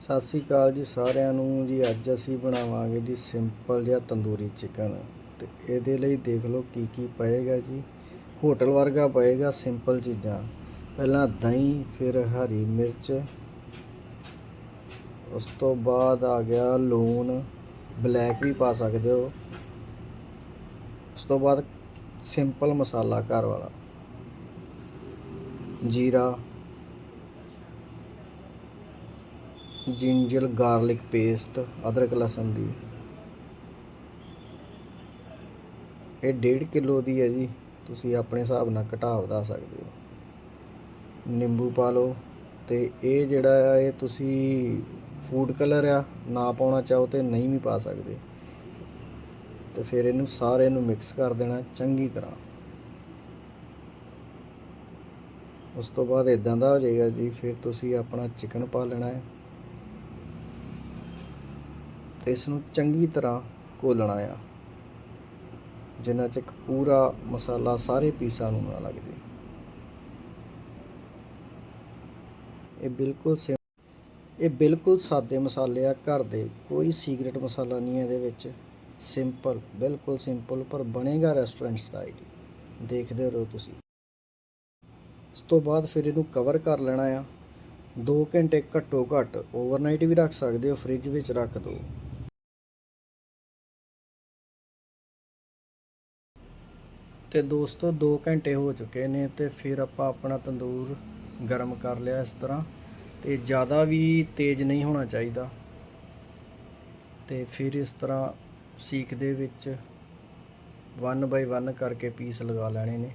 ਸਤਿ ਸ੍ਰੀ ਅਕਾਲ ਜੀ ਸਾਰਿਆਂ ਨੂੰ। ਜੀ ਅੱਜ ਅਸੀਂ ਬਣਾਵਾਂਗੇ ਜੀ ਸਿੰਪਲ ਜਿਹਾ ਤੰਦੂਰੀ ਚਿਕਨ। ਤੇ ਇਹਦੇ ਲਈ ਦੇਖ ਲਓ ਕੀ ਕੀ ਪਏਗਾ ਜੀ। ਹੋਟਲ ਵਰਗਾ ਪਏਗਾ ਸਿੰਪਲ ਚੀਜ਼ਾਂ। ਪਹਿਲਾਂ ਦਹੀਂ, ਫਿਰ ਹਰੀ ਮਿਰਚ। ਉਸ ਤੋਂ ਬਾਅਦ ਆ ਗਿਆ ਲੂਣ। ਬਲੈਕ ਵੀ ਪਾ ਸਕਦੇ ਹੋ। ਉਸ ਤੋਂ ਬਾਅਦ ਸਿੰਪਲ ਮਸਾਲਾ ਘਰ ਵਾਲਾ। ਜੀਰਾ। ਜਿੰਜਰ, ਗਾਰਲਿਕ ਪੇਸਟ, ਅਦਰਕ ਲਸਣ ਦੀ। ਇਹ 1.5 ਕਿਲੋ ਦੀ ਹੈ ਜੀ। ਤੁਸੀਂ ਆਪਣੇ ਹਿਸਾਬ ਨਾਲ ਘਟਾ ਦਾ ਸਕਦੇ ਹੋ। ਨਿੰਬੂ ਪਾ ਲਓ ਤੇ ਇਹ ਜਿਹੜਾ ਆ, ਇਹ ਤੁਸੀਂ ਫੂਡ ਕਲਰ ਆ, ਨਾ ਪਾਉਣਾ ਚਾਹੋ ਤੇ ਨਹੀਂ ਵੀ ਪਾ ਸਕਦੇ। ਤੇ ਫਿਰ ਇਹਨੂੰ ਸਾਰੇ ਨੂੰ ਮਿਕਸ ਕਰ ਦੇਣਾ ਚੰਗੀ ਤਰ੍ਹਾਂ। ਉਸ ਤੋਂ ਬਾਅਦ ਇਦਾਂ ਦਾ ਹੋ ਜਾਏਗਾ ਜੀ, ਫਿਰ ਤੁਸੀਂ ਆਪਣਾ ਚਿਕਨ ਪਾ ਲੈਣਾ ਹੈ। ਇਸ ਨੂੰ ਚੰਗੀ ਤਰ੍ਹਾਂ ਘੋਲਣਾ ਆ। ਜਿੰਨਾ ਚਿਕ ਪੂਰਾ ਮਸਾਲਾ ਸਾਰੇ ਪੀਸਾਂ ਨੂੰ ਨਾ ਲੱਗ ਜੇ ਇਹ ਬਿਲਕੁਲ ਸਿੰ- ਇਹ ਬਿਲਕੁਲ ਸਾਦੇ ਮਸਾਲੇ ਆ। ਘਰ ਦੇ ਕੋਈ ਸੀਕ੍ਰੀਟ ਮਸਾਲਾ ਨਹੀਂ ਹੈ ਇਹਦੇ ਵਿੱਚ। ਸਿੰਪਲ ਬਿਲਕੁਲ ਸਿੰਪਲ ਪਰ ਬਣੇਗਾ ਰੈਸਟੋਰੈਂਟ ਸਟਾਈਲ ਦੇਖਦੇ ਰਹੋ ਤੁਸੀਂ। ਉਸ ਤੋਂ ਬਾਅਦ ਫਿਰ ਇਹਨੂੰ ਕਵਰ ਕਰ ਲੈਣਾ ਆ। 2 ਘੰਟੇ ਘੱਟੋ ਘੱਟ ਓਵਰਨਾਈਟ ਵੀ ਰੱਖ ਸਕਦੇ ਹੋ। ਫ੍ਰਿਜ ਵਿੱਚ ਰੱਖ ਦਿਓ ਤੇ ਦੋਸਤੋ 2 ਘੰਟੇ ਹੋ ਚੁੱਕੇ ਨੇ ਤੇ ਫਿਰ ਆਪਾਂ ਆਪਣਾ ਤੰਦੂਰ ਗਰਮ ਕਰ ਲਿਆ ਇਸ ਤਰ੍ਹਾਂ ਤੇ ਜ਼ਿਆਦਾ ਵੀ ਤੇਜ਼ ਨਹੀਂ ਹੋਣਾ ਚਾਹੀਦਾ। ਤੇ ਫਿਰ ਇਸ ਤਰ੍ਹਾਂ ਸੀਖ ਦੇ ਵਿੱਚ 1 ਬਾਈ 1 ਕਰਕੇ ਪੀਸ ਲਗਾ ਲੈਣੇ ਨੇ।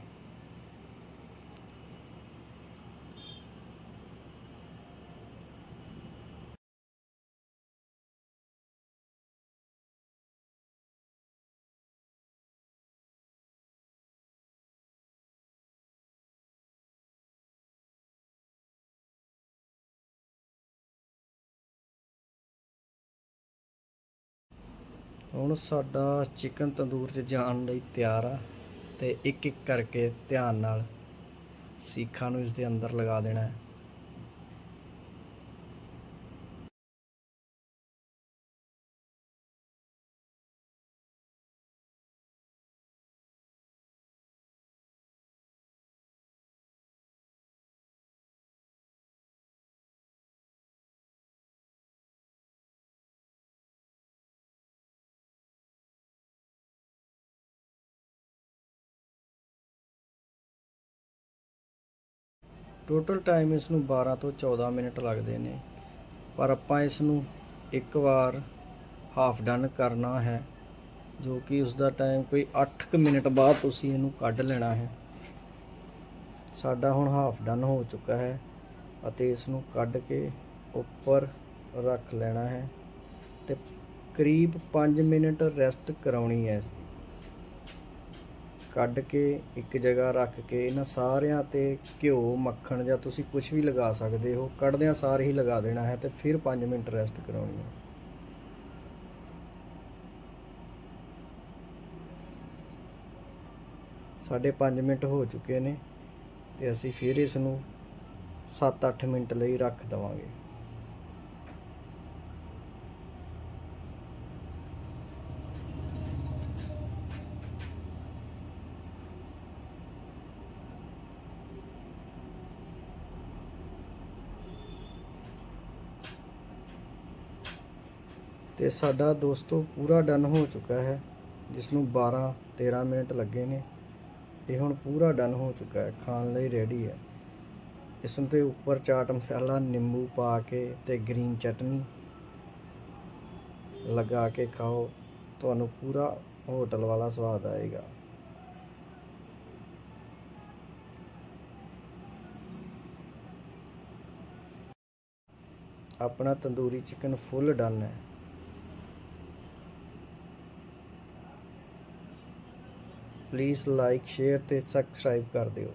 ਹੁਣ ਸਾਡਾ ਚਿਕਨ ਤੰਦੂਰ 'ਚ ਜਾਣ ਲਈ ਤਿਆਰ ਆ ਤੇ ਇੱਕ ਇੱਕ ਕਰਕੇ ਧਿਆਨ ਨਾਲ ਸੀਖਾਂ ਨੂੰ ਇਸ ਦੇ ਅੰਦਰ ਲਗਾ ਦੇਣਾ ਹੈ। ਟੋਟਲ ਟਾਈਮ ਇਸ ਨੂੰ 12 ਤੋਂ 14 ਮਿੰਟ ਲੱਗਦੇ ਨੇ। ਪਰ ਆਪਾਂ ਇਸ ਨੂੰ ਇੱਕ ਵਾਰ ਹਾਫ ਡਨ ਕਰਨਾ ਹੈ, ਜੋ ਕਿ ਉਸ ਦਾ ਟਾਈਮ ਕੋਈ 8 ਮਿੰਟ ਬਾਅਦ ਤੁਸੀਂ ਇਹਨੂੰ ਕੱਢ ਲੈਣਾ ਹੈ। ਸਾਡਾ ਹੁਣ ਹਾਫ ਡਨ ਹੋ ਚੁੱਕਾ ਹੈ ਅਤੇ ਇਸ ਨੂੰ ਕੱਢ ਕੇ ਉੱਪਰ ਰੱਖ ਲੈਣਾ ਹੈ ਤੇ ਕਰੀਬ 5 ਮਿੰਟ ਰੈਸਟ ਕਰਾਉਣੀ ਹੈ। ਕੱਢ ਕੇ, ਇੱਕ ਜਗ੍ਹਾ ਰੱਖ ਕੇ, ਇਹਨਾਂ ਸਾਰਿਆਂ ਤੇ ਘਿਓ, ਮੱਖਣ ਜਾਂ ਤੁਸੀਂ ਕੁਝ ਵੀ ਲਗਾ ਸਕਦੇ ਹੋ, ਕੱਢਦਿਆਂ ਸਾਰ ਹੀ ਲਗਾ ਦੇਣਾ ਹੈ ਤੇ ਫਿਰ 5 ਮਿੰਟ ਰੈਸਟ ਕਰਾਉਣੀ ਹੈ। ਸਾਡੇ 5 ਮਿੰਟ ਹੋ ਚੁੱਕੇ ਨੇ ਤੇ ਅਸੀਂ ਫਿਰ ਇਸ ਨੂੰ 7-8 ਮਿੰਟ ਲਈ ਰੱਖ ਦਵਾਂਗੇ। ਤੇ ਸਾਡਾ ਦੋਸਤੋ ਪੂਰਾ ਡਨ ਹੋ ਚੁੱਕਾ ਹੈ ਜਿਸ ਨੂੰ 12 13 ਮਿੰਟ ਲੱਗੇ ਨੇ। ਇਹ ਹੁਣ ਪੂਰਾ ਡਨ ਹੋ ਚੁੱਕਾ ਹੈ, ਖਾਣ ਲਈ ਰੈਡੀ ਹੈ। ਇਸ ਨੂੰ ਤੇ ਉੱਪਰ ਚਾਟ ਮਸਾਲਾ, ਨਿੰਬੂ ਪਾ ਕੇ ਤੇ ਗ੍ਰੀਨ ਚਟਨੀ ਲਗਾ ਕੇ ਖਾਓ, ਤੁਹਾਨੂੰ ਪੂਰਾ ਹੋਟਲ ਵਾਲਾ ਸਵਾਦ ਆਏਗਾ। ਆਪਣਾ ਤੰਦੂਰੀ ਚਿਕਨ ਫੁੱਲ ਡਨ ਹੈ। ਪਲੀਜ਼ ਲਾਈਕ ਸ਼ੇਅਰ ਤੇ ਸਬਸਕ੍ਰਾਈਬ ਕਰ ਦਿਓ।